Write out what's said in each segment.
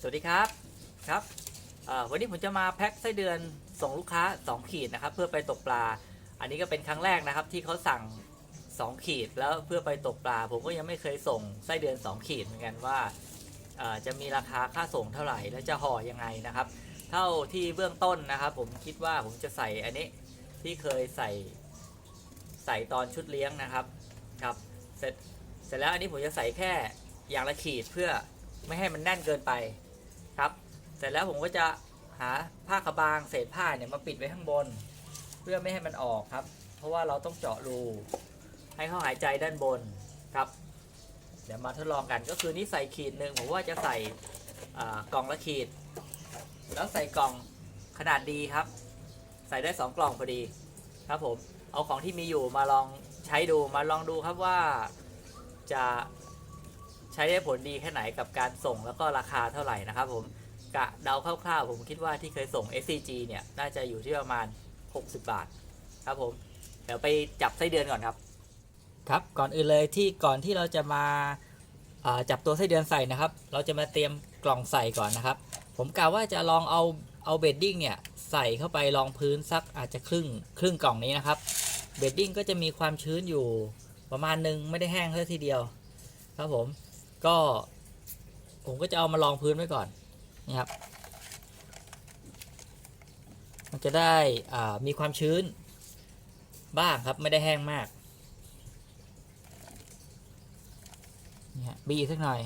สวัสดีครับครับวันนี้ผมจะมาแพ็คไส้เดือนส่งลูกค้า 2 ขีดนะครับ เพื่อไปตกปลา อันนี้ก็เป็นครั้งแรกนะครับ ที่เขาสั่ง 2 ขีดแล้วเพื่อไปตกปลา ผมก็ยังไม่เคยส่งไส้เดือน 2 ขีดเหมือนกันว่าจะมีราคาค่าส่งเท่าไหร่และจะห่อยังไงนะครับ เท่าที่เบื้องต้นนะครับ ผมคิดว่าผมจะใส่อันนี้ที่เคยใส่ใส่ตอนชุดเลี้ยงนะครับครับเสร็จเสร็จแล้วอันนี้ผมจะใส่แค่อย่างละขีดเพื่อไม่ให้มันแน่นเกินไป เสร็จแล้วผมก็จะหาผ้าขาวบางเศษผ้าเนี่ยมาปิดไว้ข้างบน เพื่อไม่ให้มันออกครับ เพราะว่าเราต้องเจาะรูให้เขาหายใจด้านบนครับ เดี๋ยวมาทดลองกันก็คือนี่ใส่ขีดหนึ่งผมว่าจะใส่กล่องละขีด แล้วใส่กล่องขนาดดีครับ ใส่ได้ 2 กล่องพอดีครับผมเอาของที่มีอยู่มาลองใช้ดูมาลองดูครับว่าจะใช้ได้ผลดีแค่ไหนกับการส่งแล้วก็ราคาเท่าไหร่นะครับผม กะเดาคร่าวๆ ผมคิดว่าที่เคยส่ง SCG เนี่ย น่าจะอยู่ที่ประมาณ 60 บาท ครับผม เดี๋ยวไปจับไส้เดือนก่อนครับ ครับ ก่อนอื่นเลยที่ก่อนที่เราจะมาาจับตัวไส้เดือนใส่นะครับ เราจะมาเตรียมกล่องใส่ก่อนนะครับ ผมกล่าวว่าจะลองเอาเอาเบดดิ้งเนี่ยใส่เข้าไปรองพื้นสักอาจจะครึ่งครึ่งกล่องนี้นะครับ เบดดิ้งก็จะมีความชื้นอยู่ประมาณหนึงไม่ได้แห้งเลยทีเดียว ครับผม ก็ผมก็จะเอามาลองพื้นไว้ก่อน นี่ครับ มันจะได้มีความชื้น บ้างครับไม่ได้แห้งมากนี่ฮะบีสักหน่อย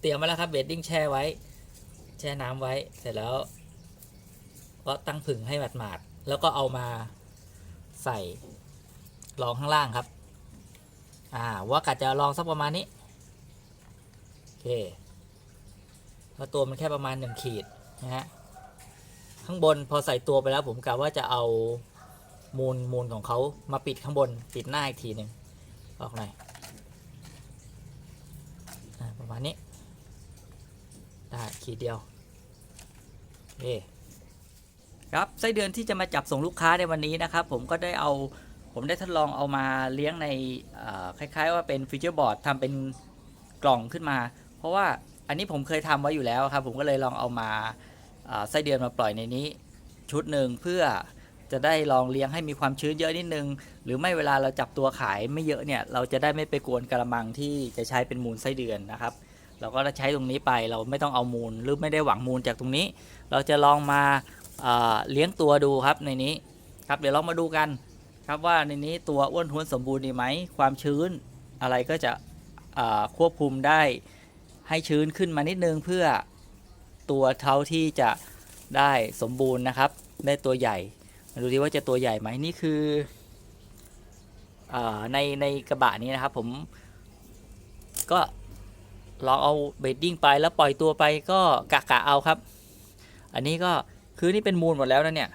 เตรียมไว้แล้วครับเบดดิ้งแช่ไว้ แช่น้ำไว้เสร็จแล้วก็ตั้งผึ่งให้หมาดๆ แล้วก็เอามาใส่รองข้างล่างครับ อ่าว่ากะจะลองสักประมาณนี้โอเคเพราะตัวมันแค่ประมาณหนึ่งขีดนะฮะข้างบนพอใส่ตัวไปแล้วผมกะว่าจะเอามูลมูลของเขามาปิดข้างบนปิดหน้าอีกทีหนึ่งออกหน่อยอ่าประมาณนี้ได้ขีดเดียวโอเครับไส้เดือนที่จะมาจับส่งลูกค้าในวันนี้นะครับ ผมก็ได้เอาผมได้ทดลองเอามาเลี้ยงในคล้าย ๆ ว่าเป็นฟีเจอร์บอร์ดทำเป็นกล่องขึ้นมา เพราะว่าอันนี้ผมเคยทำไว้อยู่แล้วครับ ผมก็เลยลองเอามาไส้เดือนมาปล่อยในนี้ ชุดหนึ่งเพื่อจะได้ลองเลี้ยงให้มีความชื้นเยอะนิดนึง หรือไม่เวลาเราจับตัวขายไม่เยอะเนี่ย เราจะได้ไม่ไปกวนกระมังที่จะใช้เป็นมูลไส้เดือนนะครับ เราก็จะใช้ตรงนี้ไปเราไม่ต้องเอามูลหรือไม่ได้หวังมูลจากตรงนี้ เราจะลองมา เลี้ยงตัวดูครับในนี้ครับ เดี๋ยวเรามาดูกันครับว่าในนี้ตัวอ้วนท้วนสมบูรณ์ดีไหมความชื้นอะไรก็จะควบคุมได้ให้ชื้นขึ้นมานิดนึงเพื่อตัวเท่าที่จะได้สมบูรณ์นะครับ ได้ตัวใหญ่มาดูดีว่าจะตัวใหญ่ไหมนี่คือเออในในกระบะนี้นะครับ ผมก็ลองเอาเบดดิ้งไปแล้วปล่อยตัวไปก็กะกะเอาครับ อันนี้ก็ คือนี่เป็นมูลหมดแล้วนะเนี่ย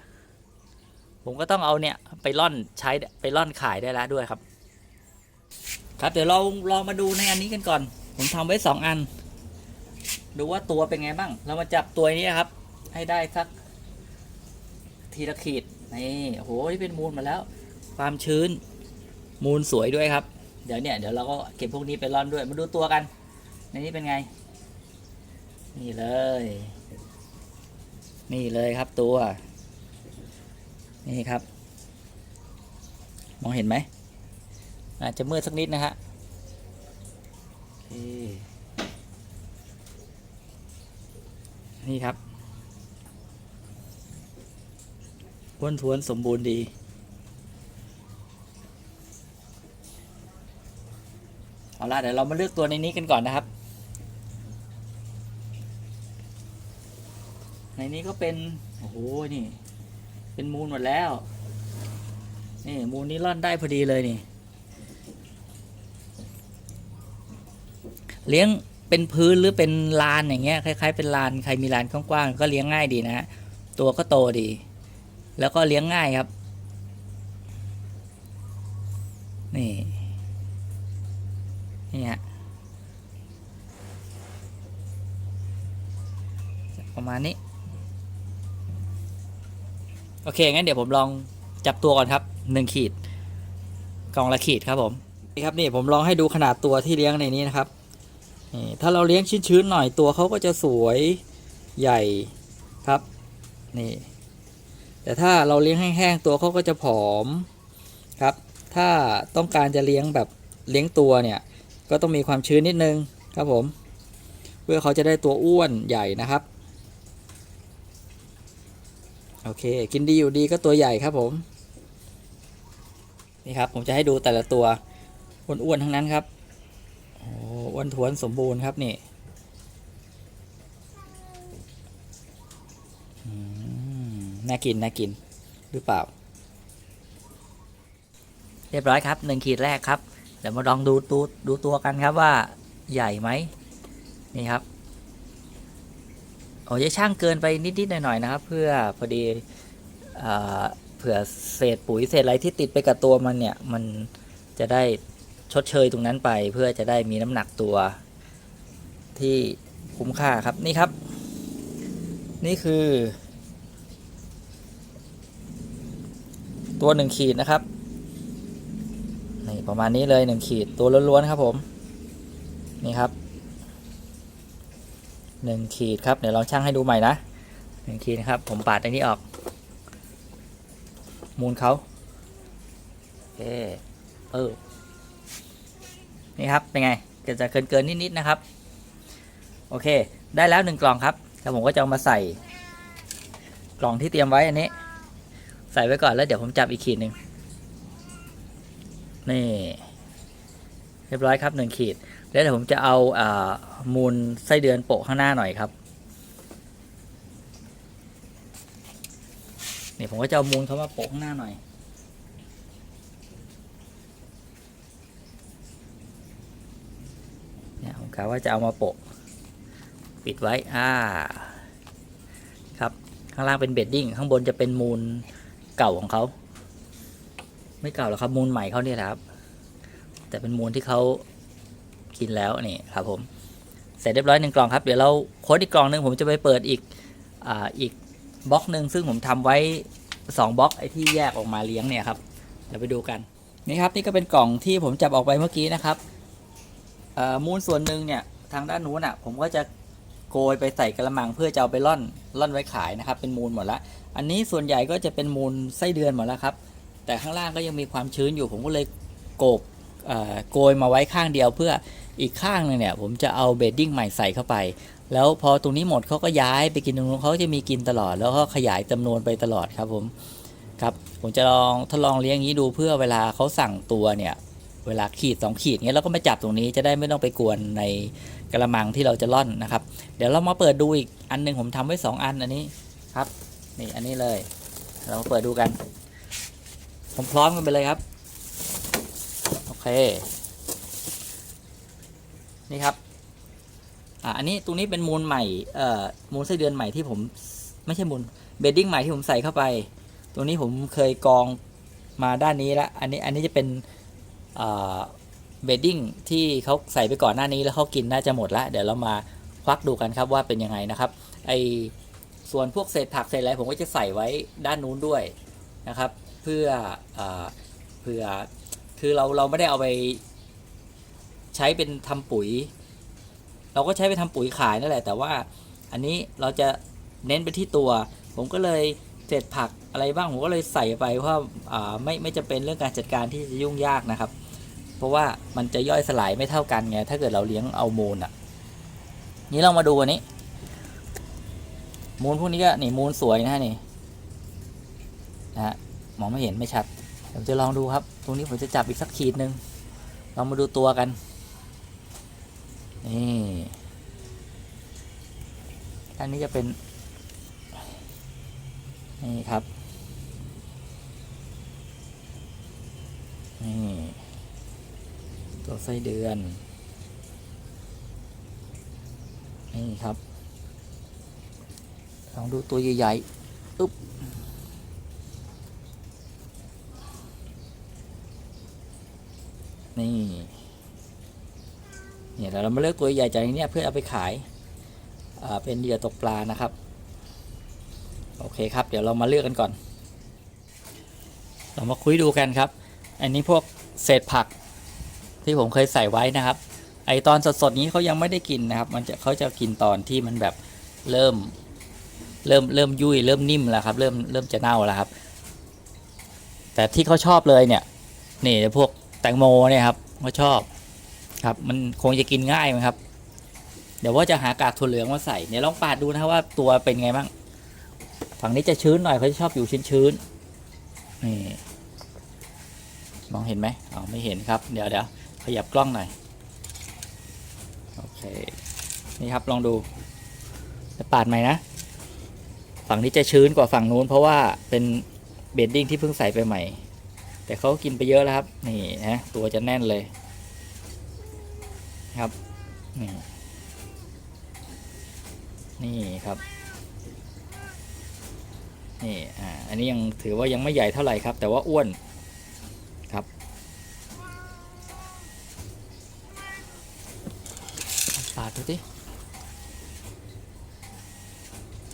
ผมก็ต้องเอาเนี่ยไปล่อนใช้ไปล่อนขายได้แล้วด้วยครับ ครับเดี๋ยวเราลองมาดูในอันนี้กันก่อน ผมทำไว้สองอัน ดูว่าตัวเป็นไงบ้าง เรามาจับตัวนี้ครับ ให้ได้สักทีละขีดนี่โอ้โหนี่เป็นมูลมาแล้ว ความชื้น มูลสวยด้วยครับ เดี๋ยวเนี่ยเดี๋ยวเราก็เก็บพวกนี้ไปร่อนด้วย มาดูตัวกัน ในนี้เป็นไง นี่เลย นี่เลยครับตัว นี่ครับ มองเห็นไหมอาจจะมืดสักนิดนะฮะนี่ครับอ้วนท้วนสมบูรณ์ดี เอาละเดี๋ยวเรามาเลือกตัวในนี้กันก่อนนะครับ ในนี้ก็เป็น โอ้โห นี่ เป็นมูลหมดแล้ว นี่ มูลนี้ร่อนได้พอดีเลยนี่ เลี้ยงเป็นพื้นหรือเป็นลานอย่างเงี้ย คล้ายๆ เป็นลาน ใครมีลานกว้างๆ ก็เลี้ยงง่ายดีนะฮะตัวก็โตดี แล้วก็เลี้ยงง่ายครับ นี่ นี่ฮะประมาณนี้ โอเค งั้นเดี๋ยวผมลองจับตัวก่อนครับหนึ่งขีดกล่องละขีดครับผมนี่ครับนี่ผมลองให้ดูขนาดตัวที่เลี้ยงในนี้นะครับนี่ถ้าเราเลี้ยงชื้นๆหน่อยตัวเขาก็จะสวยใหญ่ครับนี่แต่ถ้าเราเลี้ยงแห้งๆตัวเขาก็จะผอมครับ ถ้าต้องการจะเลี้ยงแบบเลี้ยงตัวเนี่ย ก็ต้องมีความชื้นนิดนึงครับผม เพื่อเขาจะได้ตัวอ้วนใหญ่นะครับ โอเค กินดีอยู่ดีก็ตัวใหญ่ครับผม นี่ครับ ผมจะให้ดูแต่ละตัวอ้วนๆทั้งนั้นครับโอ้อ้วนท้วนสมบูรณ์ครับนี่น่ากินน่ากินหรือเปล่า เรียบร้อยครับหนึ่งขีดแรกครับ เดี๋ยวมาลองดูดูดูตัวกันครับว่าใหญ่ไหมนี่ครับ โอ้ยช่างเกินไปนิดๆหน่อยๆนะครับ เพื่อพอดีเอ่อเผื่อเศษปุ๋ยเศษอะไรที่ติดไปกับตัวมันเนี่ย มันจะได้ชดเชยตรงนั้นไป เพื่อจะได้มีน้ำหนักตัวที่คุ้มค่าครับนี่ครับ นี่คือ ตัวหนึ่งขีดนะครับนี่ประมาณนี้เลยหนึ่งขีดตัวล้วนๆครับผม นี่ครับ หนึ่งขีดครับ เดี๋ยวลองชั่งให้ดูใหม่นะหนึ่งขีดนะครับ ผมปาดอันนี้ออก มูลเขาเอเออนี่ครับ เป็นไงก็จะเกินเกินนิดๆนะครับ โอเค ได้แล้วหนึ่งกล่องครับแล้วผมก็จะเอามาใส่ กล่องที่เตรียมไว้อันนี้ ใส่ไว้ก่อนแล้วเดี๋ยวผมจับอีกขีดหนึ่งนี่ เรียบร้อยครับหนึ่งขีด แล้วเดี๋ยวผมจะเอาอามูลไส้เดือนโปะข้างหน้าหน่อยครับนี่ผมก็จะเอามูลเขามาโปะข้างหน้าหน่อย เนี่ยผมกะว่าจะเอามาโปะ ปิดไว้ อ่า ครับ ข้างล่างเป็นเบดดิ้ง ข้างบนจะเป็นมูลเก่าของเขา ไม่เก่าหรอกครับ มูลใหม่เขาเนี่ยแหละครับ แต่เป็นมูลที่เขา กินแล้วนี่ครับผมเสร็จเรียบร้อยหนึ่งกล่องครับเดี๋ยวเราโค้ดอีกกล่องหนึ่งผมจะไปเปิดอีกอ่าอีกบล็อกหนึ่งซึ่งผมทำไว้สองบล็อกไอ้ที่แยกออกมาเลี้ยงเนี่ยครับเดี๋ยวไปดูกันนี่ครับนี่ก็เป็นกล่องที่ผมจับออกไปเมื่อกี้นะครับมูลส่วนหนึ่งเนี่ยทางด้านนู้นอะผมก็จะโกยไปใส่กระมังเพื่อจะเอาไปร่อนร่อนไว้ขายนะครับ เป็นมูลหมดละอันนี้ส่วนใหญ่ก็จะเป็นมูลไส้เดือนหมดแล้วครับ แต่ข้างล่างก็ยังมีความชื้นอยู่ผมก็เลยโกบโกยมาไว้ข้างเดียวเพื่อ อีกข้างหนึงเนี่ยผมจะเอาเบดดิ้งใหม่ใส่เข้าไป แล้วพอตรงนี้หมดเขาก็ย้ายไปกินตรงนู้นเขาจะมีกินตลอด แล้วก็ขยายจำนวนไปตลอดครับผมครับผมจะลองทดลองเลี้ยงอย่างนี้ดูเพื่อเวลาเขาสั่งตัวเนี่ยเวลาขีดสองขีดเงี้ยเราก็มาจับตรงนี้จะได้ไม่ต้องไปกวนในกระมังที่เราจะร่อนนะครับ เดี๋ยวเรามาเปิดดูอีกอันหนึงผมทำไว้สองอันอันนี้ครับนี่อันนี้เลย เรามาเปิดดูกัน ผมพร้อมกันไปเลยครับ โอเค นี่ครับอ่าอันนี้ตรงนี้เป็นมูลใหม่เอ่อมูลไส้เดือนใหม่ที่ผมไม่ใช่มูลเบดดิ้งใหม่ที่ผมใส่เข้าไป ตรงนี้ผมเคยกองมาด้านนี้แล้วอันนี้อันนี้จะเป็นเอ่อเบดดิ้งที่เขาใส่ไปก่อนหน้านี้แล้วเขากินน่าจะหมดแล้วเดี๋ยวเรามาควักดูกันครับว่าเป็นยังไงนะครับไอส่วนพวกเศษผักเศษอะไรผมก็จะใส่ไว้ด้านนู้นด้วยนะครับ เพื่อเอ่อเพื่อคือเราเราไม่ได้เอาไป ใช้เป็นทำปุ๋ย เราก็ใช้ไปทำปุ๋ยขายนั่นแหละ แต่ว่าอันนี้เราจะเน้นไปที่ตัว ผมก็เลยเศษผักอะไรบ้างผมก็เลยใส่ไปเพราะว่าไม่ไม่จะเป็นเรื่องการจัดการที่จะยุ่งยากนะครับ เพราะว่ามันจะย่อยสลายไม่เท่ากันไงถ้าเกิดเราเลี้ยงเอามูลอะ นี้เรามาดูอันนี้ มูลพวกนี้ก็นี่มูลสวยนะฮะนี่นะฮะมองไม่เห็นไม่ชัดเดี๋ยวจะลองดูครับ ตรงนี้ผมจะจับอีกสักขีดหนึ่งลองมาดูตัวกัน นี่อันนี้จะเป็น นี่ครับ นี่ ตัวไส้เดือน นี่ครับ ลองดูตัวใหญ่ๆอึ๊บนี่ เนี่ยเดี๋ยวเรามาเลือกตัวใหญ่จากในนี้เพื่อเอาไปขายาเป็นเหยื่อตกปลานะครับ โอเคครับ เดี๋ยวเรามาเลือกกันก่อน เรามาคุยดูกันครับ อันนี้พวกเศษผักที่ผมเคยใส่ไว้นะครับ ไอตอนสดๆนี้เขายังไม่ได้กินนะครับ มันจะเขาจะกินตอนที่มันแบบเริ่มเริ่มเริ่มยุ่ยเริ่มนิ่มแล้วครับ เริ่มเริ่มจะเน่าแล้วครับ แต่ที่เขาชอบเลยเนี่ย นี่พวกแตงโมเนี่ยครับเขาชอบ ครับ มันคงจะกินง่ายไหมครับ เดี๋ยวว่าจะหากากถั่วเหลืองมาใส่เนี่ยลองปาดดูนะครับว่าตัวเป็นไงบ้างฝั่งนี้จะชื้นหน่อยเขาจะชอบอยู่ชื้นๆนี่มองเห็นไหมอ๋อไม่เห็นครับ เดี๋ยวเดี๋ยวขยับกล้องหน่อยโอเคนี่ครับลองดูจะปาดไหม่นะฝั่งนี้จะชื้นกว่าฝั่งนู้นเพราะว่าเป็นเบดดิ้งที่เพิ่งใส่ไปใหม่ แต่เขากินไปเยอะแล้วครับ นี่นะตัวจะแน่นเลย ครับนี่นี่ครับ นี่อ่าอันนี้ยังถือว่ายังไม่ใหญ่เท่าไหร่ครับ แต่ว่าอ้วนครับ ปาดดูสิ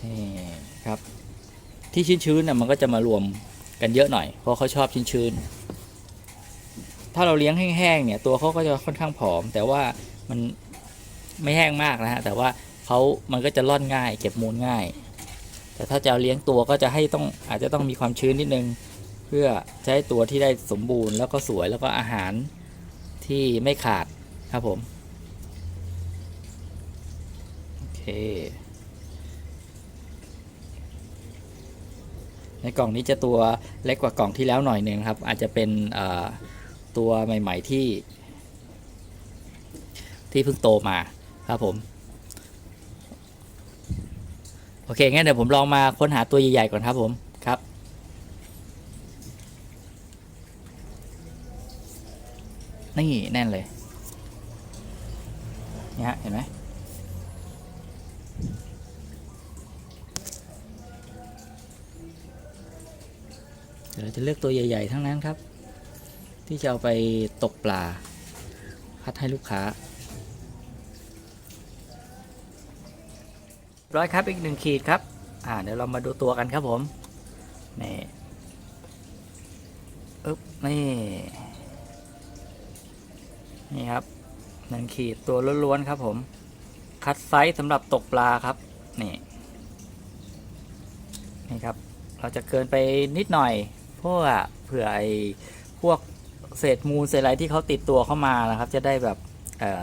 นี่ครับ ที่ชื้นๆน่ะมันก็จะมารวมกันเยอะหน่อย เพราะเขาชอบชื้นๆ ถ้าเราเลี้ยงแห้งๆเนี่ยตัวเขาก็จะค่อนข้างผอม แต่ว่ามันไม่แห้งมากนะฮะแต่ว่าเขามันก็จะร่อนง่าย เก็บมูลง่าย แต่ถ้าจะเาเลี้ยงตัวก็จะให้ต้องอาจจะต้องมีความชื้นนิดนึง เพื่อให้ตัวที่ได้สมบูรณ์แล้วก็สวยแล้วก็อาหารที่ไม่ขาดครับผมโอเคในกล่องนี้จะตัวเล็กกว่ากล่องที่แล้วหน่อยหนึ่งครับ อาจจะเป็นเอ่อ ตัวใหม่ ๆ ที่ ที่เพิ่งโตมาครับผม โอเคงั้นเดี๋ยวผมลองมาค้นหาตัวใหญ่ ๆ ก่อนครับผมครับนี่แน่นเลยนี่ฮะเห็นไหมเดี๋ยวเราจะเลือกตัวใหญ่ ๆ ทั้งนั้นครับ ที่จะเอาไปตกปลาคัดให้ลูกค้า ร้อยครับอีกหนึ่งขีดครับ อ่าเดี๋ยวเรามาดูตัวกันครับผมนี่อึ๊บนี่นี่ครับหนึ่งขีดตัวล้วนๆครับผม คัดไซส์สำหรับตกปลาครับนี่นี่ครับ เราจะเกินไปนิดหน่อย เพราะว่าเผื่อไอ้พวก เศษมูลเศษอะไรที่เขาติดตัวเข้ามานะครับ จะได้แบบ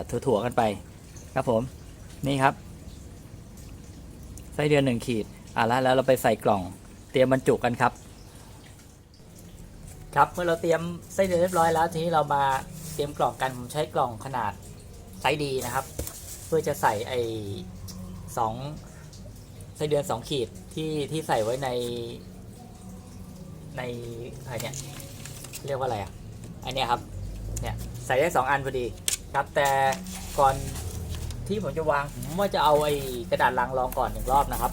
ถั่วๆกันไปครับผมนี่ครับไส้เดือนหนึ่งขีดอะแล้วแล้วเราไปใส่กล่องเตรียมบรรจุกันครับ ครับเมื่อเราเตรียมไส้เดือนเรียบร้อยแล้วทีนี้เรามาเตรียมกล่องกันผมใช้กล่องขนาดไซส์ดีนะครับ เพื่อจะใส่ไอ้สองไส้เดือนสองขีดที่ที่ใส่ไว้ในในอะไรเนี่ยเรียกว่าอะไรอะ อันนี้ครับเนี่ยใส่ได้สองอันพอดีครับ แต่ก่อนที่ผมจะวางผมว่าจะเอาไอ้กระดาษลังรองก่อนหนึ่งรอบนะครับ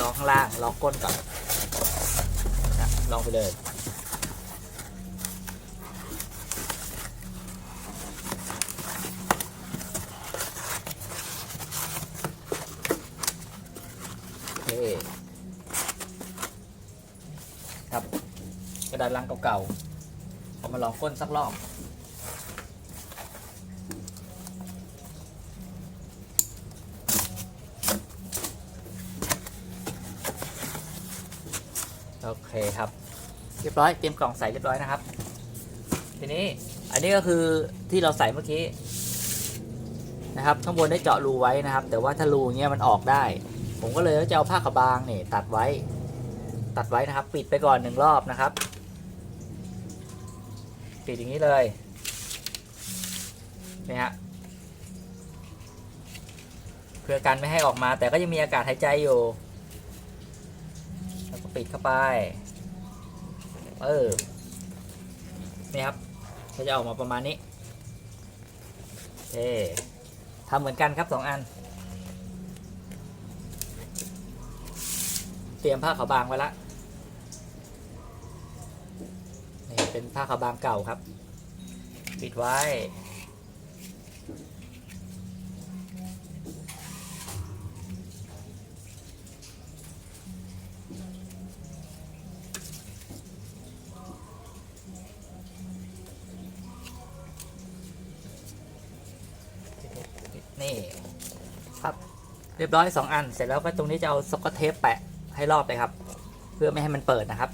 รองข้างล่างรองก้นก่อนนะลองไปเลยโอเคครับกระดาษลังเก่าๆเอา มาลองก้นสักรอบ โอเคครับ เรียบร้อยเตรียมกล่องใส่เรียบร้อยนะครับ ทีนี้อันนี้ก็คือที่เราใส่เมื่อกี้นะครับ ข้างบนได้เจาะรูไว้นะครับ แต่ว่าถ้ารูเงี้ยมันออกได้ ผมก็เลยจะเอาผ้าขาวบางนี่ตัดไว้ ตัดไว้นะครับ ปิดไปก่อนหนึ่งรอบนะครับ ปิดอย่างนี้เลยนี่ฮะเพื่อกันไม่ให้ออกมา แต่ก็ยังมีอากาศหายใจอยู่ แล้วก็ปิดเข้าไปเออนี่ครับก็จะออกมาประมาณนี้เอทำเหมือนกันครับสองอัน เตรียมผ้าขาวบางไว้ละ เป็นผ้าขาวบางเก่าครับ ปิดไว้ นี่ครับเรียบร้อย 2 อัน เสร็จแล้วก็ตรงนี้จะเอาสกอตเทปแปะให้รอบเลยครับ เพื่อไม่ให้มันเปิดนะครับ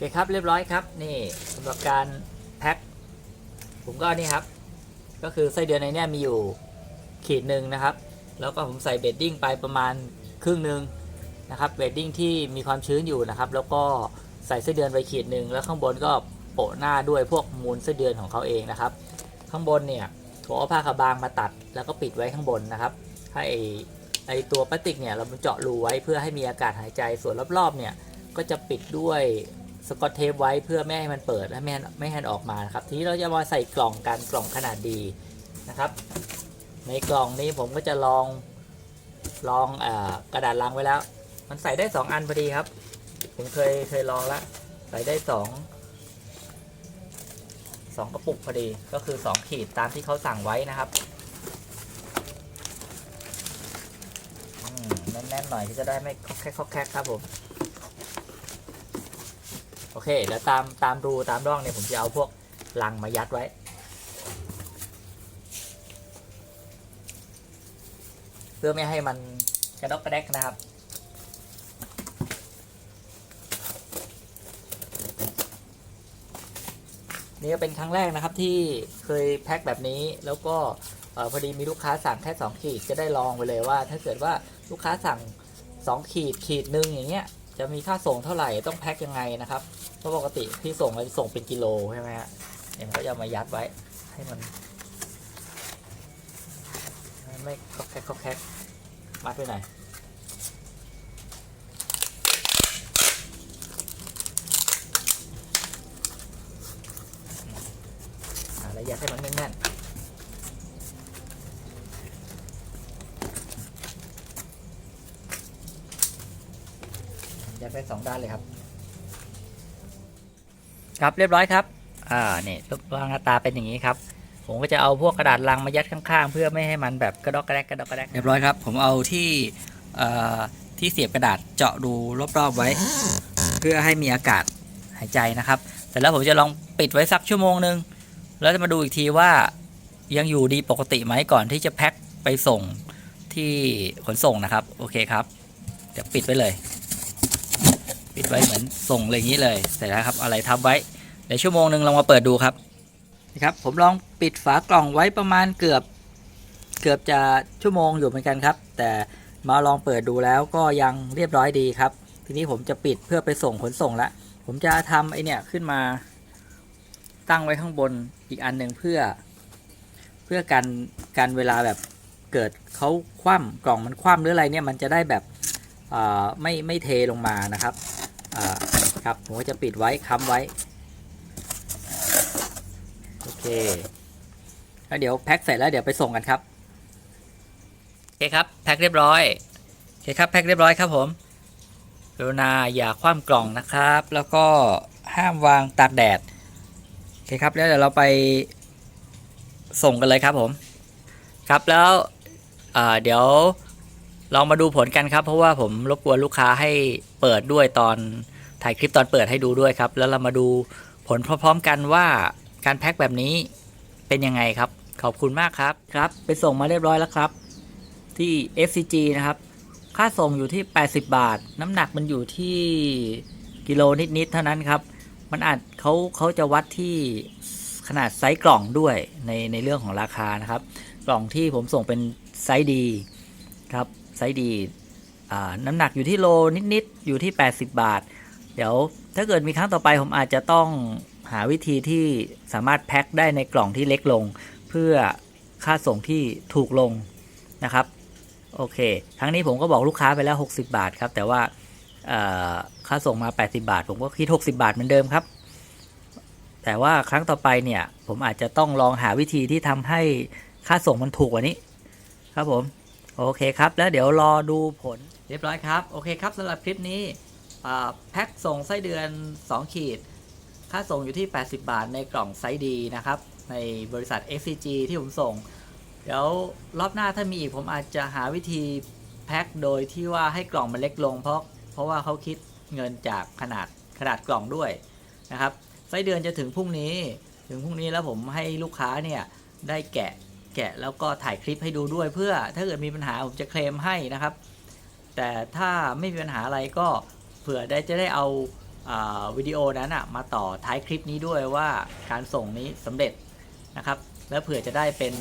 เคครับเรียบร้อยครับ นี่สำหรับการแพ็คผมก็นี่ครับ ก็คือไส้เดือนในเนี้ยมีอยู่ขีดหนึ่งนะครับ แล้วก็ผมใส่เบดดิ้งไปประมาณครึ่งหนึ่งนะครับเบดดิ้งที่มีความชื้นอยู่นะครับ แล้วก็ใส่ไส้เดือนไปขีดหนึ่งแล้วข้างบนก็โปะหน้าด้วยพวกมูลไส้เดือนของเขาเองนะครับ ข้างบนเนี่ยผมเอาผ้าขาวบางมาตัด แล้วก็ปิดไว้ข้างบนนะครับให้ไอ้ไอตัวพลาสติกเนี่ยเราเจาะรูไว้เพื่อให้มีอากาศหายใจส่วนรอบๆเนี่ยก็จะปิดด้วย สกอตเทปไว้เพื่อไม่ให้มันเปิดและไม่ให้ไม่ให้มันออกมานะครับ ทีนี้เราจะมาใส่กล่องกันกล่องขนาดดีนะครับ ในกล่องนี้ผมก็จะลองลองอกระดาษลังไว้แล้ว มันใส่ได้ 2 อันพอดีครับ ผมเคยเคยลองแล้วใส่ได้ 2 2 กระปุกพอดีก็คือ 2 ขีดตามที่เขาสั่งไว้นะครับแน่นๆหน่อยที่จะได้ไม่คอกแคกคอกแคกครับผม อเคแล้วตามตามรูตามร่องเนี่ยผมจะเอาพวกลังมายัดไว้ เพื่อไม่ให้มันกระดอกกระแดกนะครับนี่ก็เป็นครั้งแรกนะครับที่เคยแพ็คแบบนี้แล้วก็พอดีมีลูกค้าสั่งแค่ 2 ขีดจะได้ลองไปเลยว่า ถ้าเกิดว่าลูกค้าสั่ง 2 ขีดขีดหนึ่งอย่างเงี้ย จะมีค่าส่งเท่าไหร่ต้องแพ็คยังไงนะครับเพราะปกติที่ส่งเราจะส่งเป็นกิโลใช่ไหมฮะเนี่ยมันก็จะมายัดไว้ให้มัน ไม่คอกแคกคอกแคกมัดไปหน่อยอ่าแล้วยัดให้มันแน่นๆ ยัดไปสองด้านเลยครับ ครับเรียบร้อยครับ อ่าเนี่ยรูปร่างหน้าตาเป็นอย่างนี้ครับ ผมก็จะเอาพวกกระดาษลังมายัดข้างๆ เพื่อไม่ให้มันแบบกระดอกกระแดกกระดอกกระแดกเรียบร้อยครับ ผมเอาที่เอ่อที่เสียบกระดาษเจาะรูรอบๆไว้ เพื่อให้มีอากาศหายใจนะครับเสร็จแล้วผมจะลองปิดไว้สักชั่วโมงหนึ่งแล้วจะมาดูอีกทีว่ายังอยู่ดีปกติไหมก่อนที่จะแพ็คไปส่งที่ขนส่งนะครับ โอเคครับเดี๋ยวปิดไว้เลย ปิดไว้เหมือนส่งอะไรอย่างนี้เลยเสร็จแล้วครับอะไรทับไว้เดี๋ยวชั่วโมงหนึ่งลองมาเปิดดูครับนี่ครับ ผมลองปิดฝากล่องไว้ประมาณเกือบ เกือบจะชั่วโมงอยู่เหมือนกันครับ แต่มาลองเปิดดูแล้วก็ยังเรียบร้อยดีครับ ทีนี้ผมจะปิดเพื่อไปส่งขนส่งละผมจะทำไอเนี่ยขึ้นมาตั้งไว้ข้างบนอีกอันหนึ่งเพื่อ เพื่อกันกันเวลาแบบเกิดเขาคว่ำกล่องมันคว่ำหรืออะไรเนี่ยมันจะได้แบบอ่าไม่ไม่เทลงมานะครับ ครับผมก็จะปิดไว้ค้ำไว้ โอเค แล้วเดี๋ยวแพ็คเสร็จแล้วเดี๋ยวไปส่งกันครับ โอเคครับแพ็คเรียบร้อยโอเคครับแพ็คเรียบร้อยครับผมกรุณาอย่าคว่ำกล่องนะครับ แล้วก็ห้ามวางตากแดดโอเคครับ แล้วเดี๋ยวเราไปส่งกันเลยครับผม ครับแล้วเดี๋ยว ลองมาดูผลกันครับ เพราะว่าผมรบกวนลูกค้าให้เปิดด้วยตอนถ่ายคลิปตอนเปิดให้ดูด้วยครับ แล้วเรามาดูผลพร้อมๆกันว่าการแพ็คแบบนี้เป็นยังไงครับ ขอบคุณมากครับครับ ไปส่งมาเรียบร้อยแล้วครับ ที่ FCG นะครับ ค่าส่งอยู่ที่ 80 บาท น้ำหนักมันอยู่ที่กิโลนิดๆเท่านั้นครับ มันอาจเขาเขาจะวัดที่ขนาดไซส์กล่องด้วยในในเรื่องของราคานะครับ กล่องที่ผมส่งเป็นไซส์ดีครับ ไซส์ดีน้ำหนักอยู่ที่โลนิดๆอยู่ที่ 80 บาท เดี๋ยวถ้าเกิดมีครั้งต่อไปผมอาจจะต้องหาวิธีที่สามารถแพ็คได้ในกล่องที่เล็กลง เพื่อค่าส่งที่ถูกลงนะครับโอเคครั้งนี้ผมก็บอกลูกค้าไปแล้ว 60 บาทครับแต่ว่าค่าส่งมา 80 บาท ผมก็คิด 60 บาทเหมือนเดิมครับ แต่ว่าครั้งต่อไปเนี่ยผมอาจจะต้องลองหาวิธีที่ทำให้ค่าส่งมันถูกกว่านี้ ครับผม โอเคครับ แล้วเดี๋ยวรอดูผลเรียบร้อยครับ โอเคครับสำหรับคลิปนี้แพ็คส่งไส้เดือน 2 ขีด ค่าส่งอยู่ที่ 80 บาทในกล่องไซส์ดีนะครับ ในบริษัท XCG ที่ผมส่ง เดี๋ยวรอบหน้าถ้ามีอีกผมอาจจะหาวิธีแพ็คโดยที่ว่าให้กล่องมันเล็กลง เพราะเพราะว่าเขาคิดเงินจากขนาดขนาดกล่องด้วยนะครับไส้เดือนจะถึงพรุ่งนี้ ถึงพรุ่งนี้แล้วผมให้ลูกค้าเนี่ยได้แกะ แกะแล้วก็ถ่ายคลิปให้ดูด้วยเพื่อถ้าเกิดมีปัญหาผมจะเคลมให้นะครับ แต่ถ้าไม่มีปัญหาอะไรก็เผื่อได้จะได้เอาอาวิดีโอนั้นมาต่อท้ายคลิปนี้ด้วยว่าการส่งนี้สำเร็จนะครับ แล้วเผื่อจะได้เป็น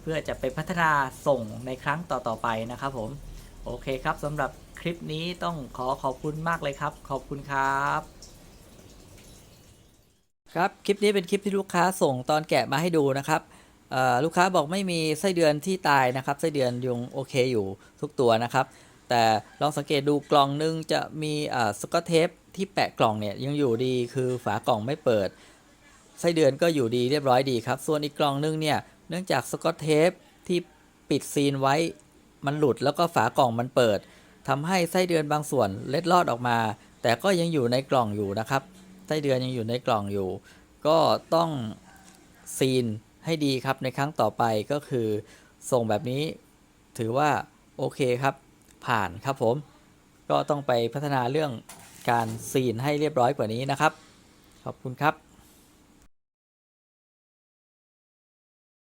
เพื่อจะไปพัฒนาส่งในครั้งต่อๆไปนะครับผมโอเคครับสำหรับคลิปนี้ต้องขอขอบคุณมากเลยครับ ขอบคุณครับครับคลิปนี้เป็นคลิปที่ลูกค้าส่งตอนแกะมาให้ดูนะครับ ลูกค้าบอกไม่มีไส้เดือนที่ตายนะครับไส้เดือนยังโอเคอยู่ทุกตัวนะครับ แต่ลองสังเกตดูกล่องนึงจะมีอ่าสกอตเทปที่แปะกล่องเนี่ยยังอยู่ดีคือฝากล่องไม่เปิดไส้เดือนก็อยู่ดีเรียบร้อยดีครับ ส่วนอีกกล่องนึงเนี่ยเนื่องจากสกอตเทปที่ปิดซีนไว้มันหลุดแล้วก็ฝากล่องมันเปิดทำให้ไส้เดือนบางส่วนเล็ดลอดออกมา แต่ก็ยังอยู่ในกล่องอยู่นะครับไส้เดือนยังอยู่ในกล่องอยู่ ก็ต้องซีน ให้ดีครับในครั้งต่อไปก็คือ ส่งแบบนี้ถือว่าโอเคครับ ผ่านครับผม ก็ต้องไปพัฒนาเรื่องการซีนให้เรียบร้อยกว่านี้นะครับ ขอบคุณครับ